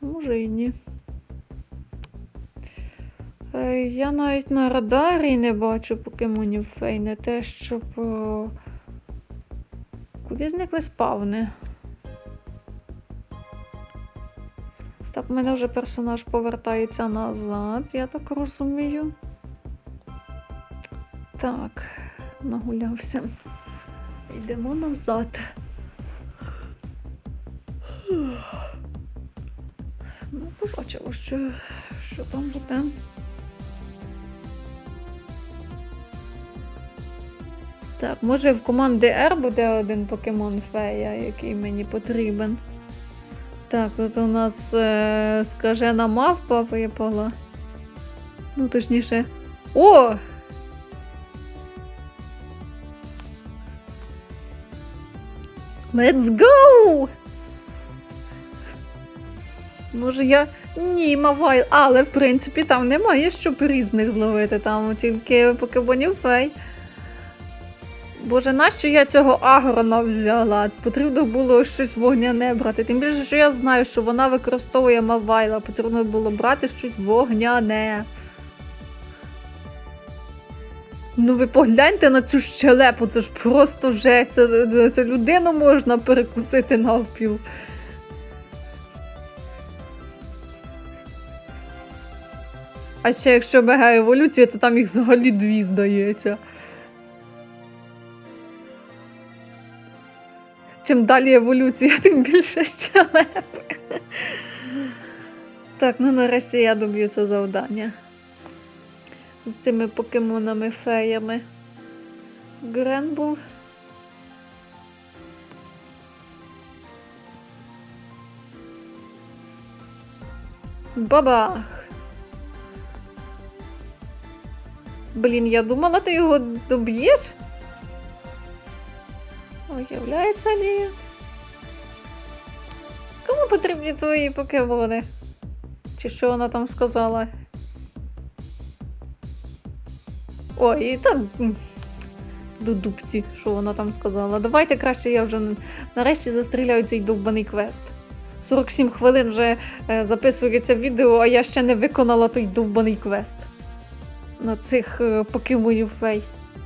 Може і ні. Е, Я навіть на радарі не бачу покемонів фей, не те, щоб. Куди зникли спавни? Так, в мене вже персонаж повертається назад, я так розумію. Так, нагулявся. Йдемо назад. Побачимо, що, що там буде. Так, може в команди R буде один покемон фея, який мені потрібен. Так, тут у нас е, скажена мавпа випала. Ну, точніше. О! Let's go! Може я. Ні, Мавайл, але в принципі там немає щоб різних зловити, там тільки покебонів фей. Боже, нащо я цього агрона взяла? Потрібно було щось вогняне брати. Тим більше, що я знаю, що вона використовує Мавайла. Потрібно було брати щось вогняне. Ну ви погляньте на цю щелепу, це ж просто жесть. Це людину можна перекусити навпіл. А ще якщо мега еволюція, то там їх взагалі дві здається. Чим далі еволюція, тим більше щелепи. Так, ну нарешті я доб'ю це завдання. З цими покемонами-феями. Гренбул. Бабах. Блін, я думала, ти його доб'єш? Уявляється, ні. Кому потрібні твої покемони? Чи що вона там сказала? Ой, та м, до дубці, що вона там сказала. Давайте краще я вже нарешті застріляю цей довбаний квест. 47 хвилин вже е, записується відео, а я ще не виконала той довбаний квест. На цих е, покемонів фей.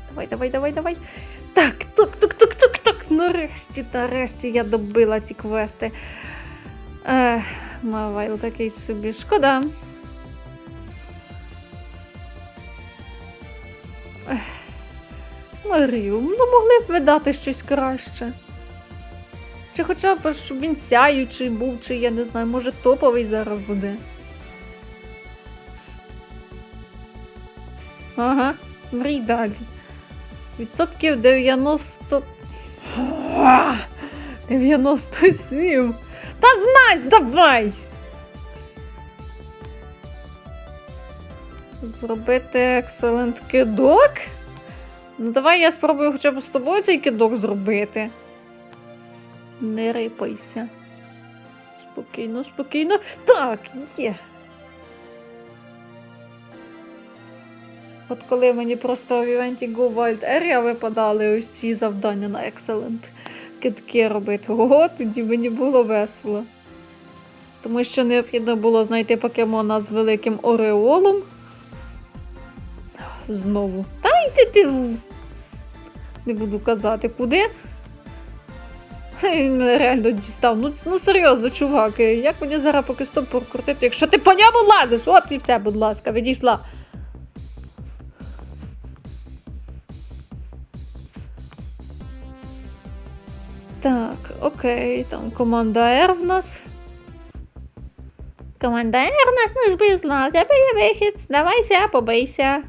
Давай, давай, давай, давай. Так, тук, тук, тук, тук, тук. Нарешті, нарешті я добила ці квести. Ех, Мавайл такий собі шкода. Ех, Марію, ну могли б ви дати щось краще. Чи хоча б, щоб він сяючий був, чи я не знаю, може топовий зараз буде. Ага, мрій далі. Відсотків 90. 97. Та знай, давай! Зробити екселент кидок? Ну, давай я спробую хоча б з тобою цей кидок зробити. Не рипайся. Спокійно, спокійно. Так, є. От коли мені просто в івенті Go Wild Area випадали ось ці завдання на Excellent китки робити. Ого, тоді мені було весело. Тому що необхідно було знайти покемона з великим ореолом. Знову. Та йди ти. Не буду казати, куди. Він мене реально дістав. Ну, ну серйозно, чувак, як мені зараз поки стоп прокрутити, якщо ти по ньому лазиш, от і все, будь ласка, відійшла. Так, окей, там команда R в нас. Команда R на службі зла. У тебе є вихід. Здавайся, побийся.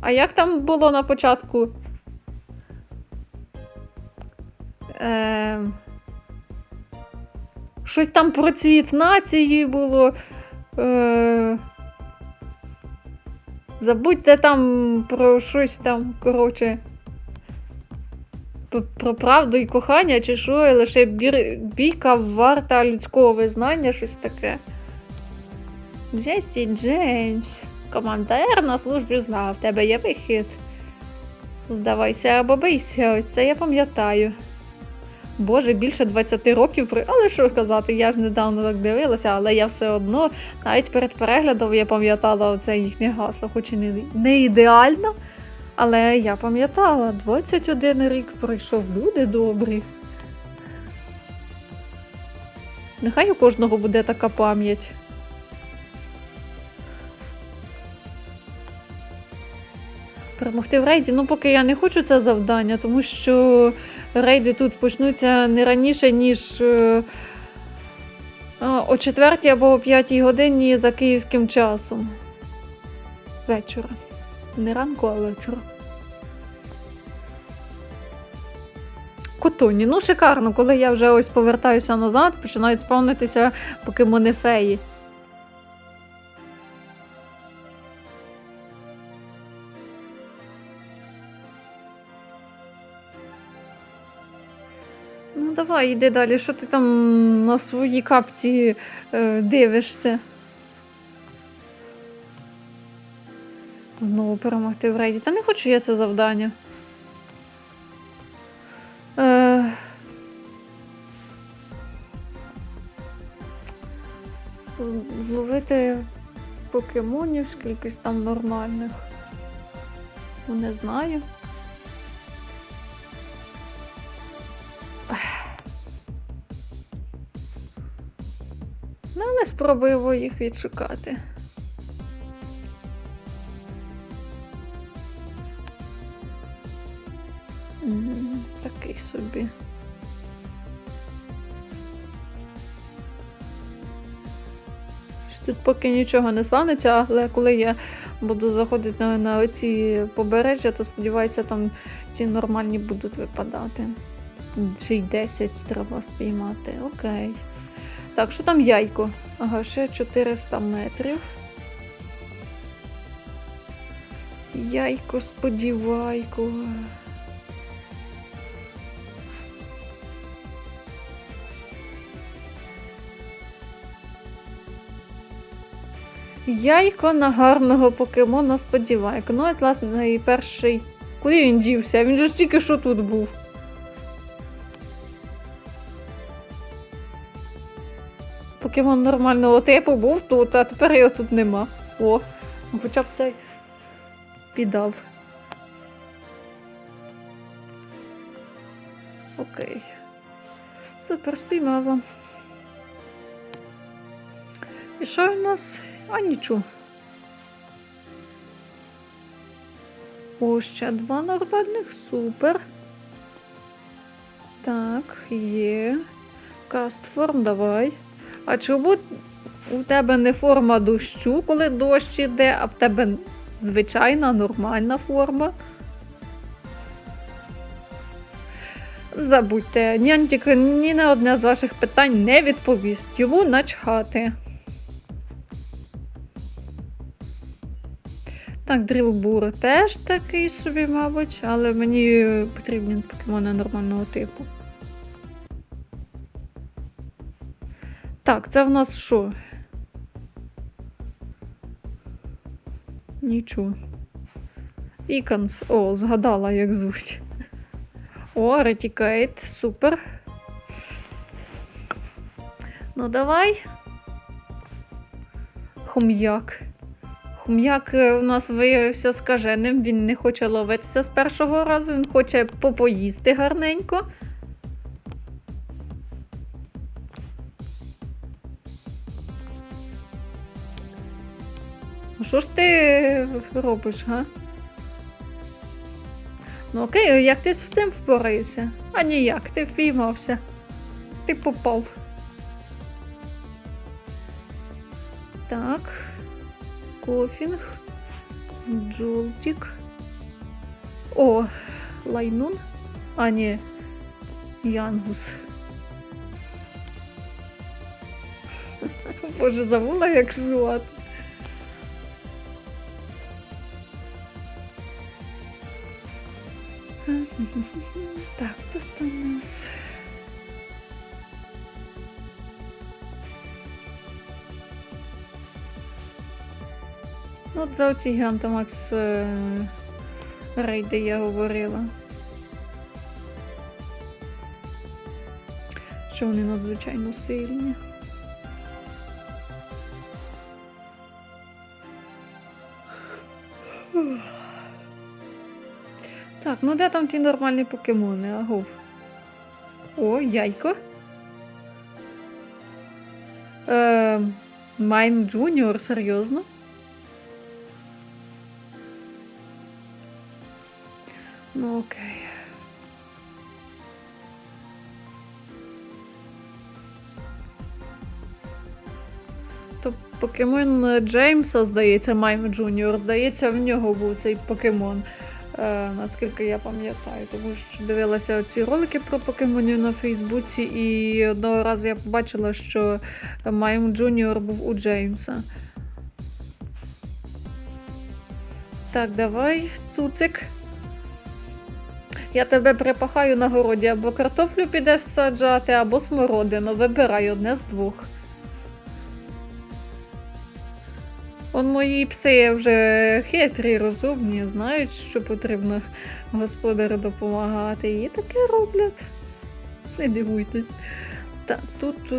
А як там було на початку? Ем... Щось там про цвіт нації було. Е... Забудьте там про щось там, коротше. Про правду і кохання, чи що, і лише бір... бійка варта людського визнання, щось таке. Джесі Джеймс. Команда Р на службі зла, в тебе є вихід. Здавайся або бийся, ось це я пам'ятаю. Боже, більше 20 років. Але що казати, я ж недавно так дивилася, але я все одно, навіть перед переглядом я пам'ятала це їхнє гасло, хоч і не, не ідеально. Але я пам'ятала, 21 рік пройшов, люди добрі. Нехай у кожного буде така пам'ять. Перемогти в рейді. Ну, поки я не хочу це завдання, тому що рейди тут почнуться не раніше, ніж е, о 4 або о 5 годині за київським часом. Вечора. Не ранку, а вечора. Котоні. Ну, шикарно, коли я вже ось повертаюся назад, починають спавнитися покемони феї. Давай, йди далі. Що ти там на своїй капці е, дивишся? Знову перемогти в рейді. Та не хочу я це завдання. Е... Зловити покемонів скількись там нормальних. Ну, не знаю. Ну, але спробуємо їх відшукати. Такий собі. Тут поки нічого не спавниться, але коли я буду заходити на, на оці побережжя, то сподіваюся, там ці нормальні будуть випадати. Чи й 10 треба спіймати. Окей. Так, що там яйко? Ага, ще 400 метрів. Яйко, сподівайко. Яйко на гарного покемона сподівайко. Ну, ось, власне, і перший. Куди він дівся? Він же ж тільки що тут був. Покемон нормального типу був тут, а тепер його тут нема. О, ну хоча б цей піддав. Окей. Супер, спіймала. І що у нас? А нічого. О, ще два нормальних. Супер. Так, є. Кастформ, давай. А чому у тебе не форма дощу, коли дощ іде, а в тебе звичайна нормальна форма? Забудьте, Нянтік ні на одне з ваших питань не відповість. Йому начхати. Так, дрілбур теж такий собі, мабуть, але мені потрібні покемони нормального типу. Так, це в нас що? Нічого. Іконс. О, згадала, як звуть. О, ретікейт, супер. Ну, давай. Хум'як. Хум'як е, у нас виявився скаженим, він не хоче ловитися з першого разу, він хоче попоїсти гарненько. Ну, Що ж ти робиш, га? Ну окей, як ти з тим впорався? А ніяк, ти впіймався. Ти попав. Так. Кофінг. Джолтік. О, лайнун. А, ні. Янгус. Боже, забула, як звати. Ну, от за оці Гігантамакс е, рейди я говорила. що вони надзвичайно сильні. Так, ну де там ті нормальні покемони, агов? О, яйко. Е, Майм Джуніор, серйозно? Ну окей. То покемон Джеймса, здається, Майм Джуніор, здається, в нього був цей покемон. Е, наскільки я пам'ятаю, тому що дивилася ці ролики про покемонів на Фейсбуці, і одного разу я побачила, що Майм Джуніор був у Джеймса. Так, давай, цуцик. Я тебе припахаю на городі, або картоплю підеш саджати, або смородину. Вибирай одне з двох. Он мої пси вже хитрі, розумні, знають, що потрібно господарю допомагати. І таке роблять. Не дивуйтесь. Так, тут е,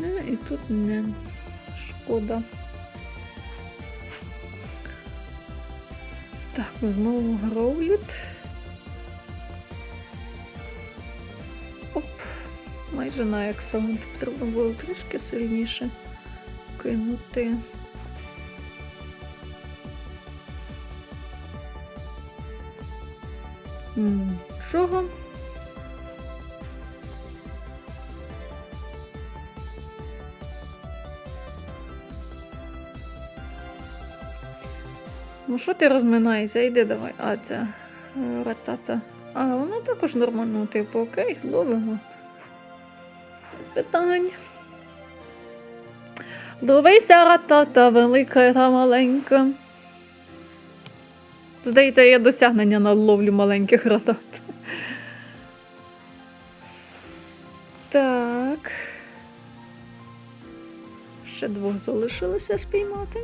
не, і тут не. Шкода. Так, знову гроуліт. Майже на екселент потрібно було трішки сильніше кинути. М, Чого? Ну, що ти розминаєшся? Йди давай. А, це ратата. А, вона також нормально, типу, окей, ловимо. Питань. Ловися ратата, велика та маленька. Здається, є досягнення на ловлю маленьких ратат. Так. Ще двох залишилося спіймати.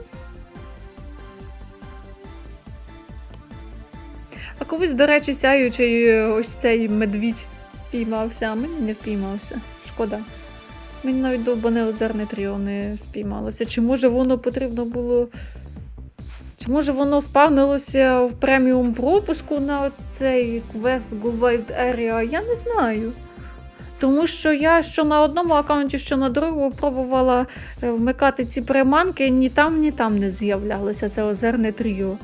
А колись, до речі, сяючий ось цей медвідь впіймався, а мені не впіймався. Шкода. Мені навіть довбане озерне тріо не спіймалося. Чи може воно потрібно було. Чи може воно спавнилося в преміум пропуску на цей квест Wild Area? Я не знаю. Тому що я що на одному аккаунті, що на другому пробувала е, вмикати ці приманки, ні там, ні там не з'являлося це озерне тріо.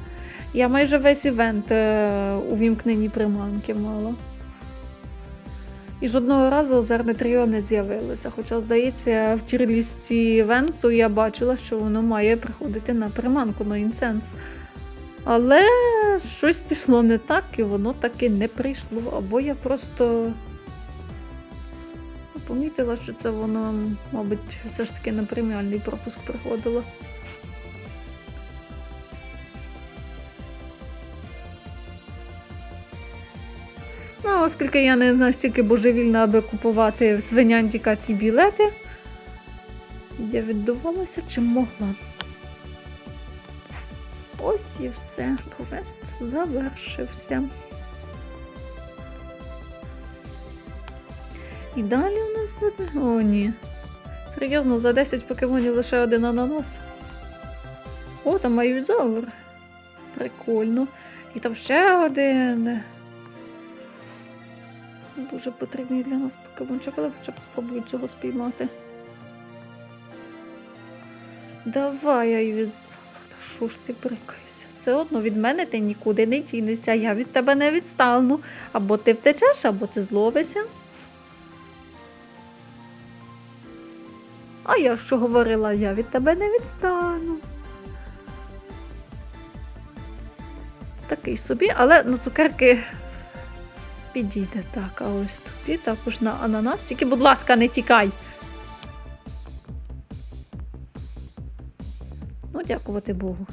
Я майже весь івент е, у вімкненні приманки мала. І жодного разу озерне тріо не з'явилося. Хоча, здається, в тірлісті івенту я бачила, що воно має приходити на приманку на інсенс. Але щось пішло не так, і воно таки не прийшло. Або я просто помітила, що це воно, мабуть, все ж таки на преміальний пропуск приходило. Оскільки я не настільки божевільна, аби купувати в свинянтіка ті білети, я віддувалася чим могла. Ось і все. Квест завершився. І далі у нас буде. О, ні. Серйозно, за 10 покемонів лише один ананас. О, там маюзавр. Прикольно. І там ще один. Дуже потрібний для нас покемончик, але хоча б спробую цього спіймати. Давай, Айвіз. Та що ж ти брикаєшся? Все одно від мене ти нікуди не дінешся, я від тебе не відстану. Або ти втечеш, або ти зловишся. А я що говорила, я від тебе не відстану. Такий собі, але на цукерки підійде так, а ось тобі також на ананас. Тільки, будь ласка, не тікай. Ну, дякувати Богу.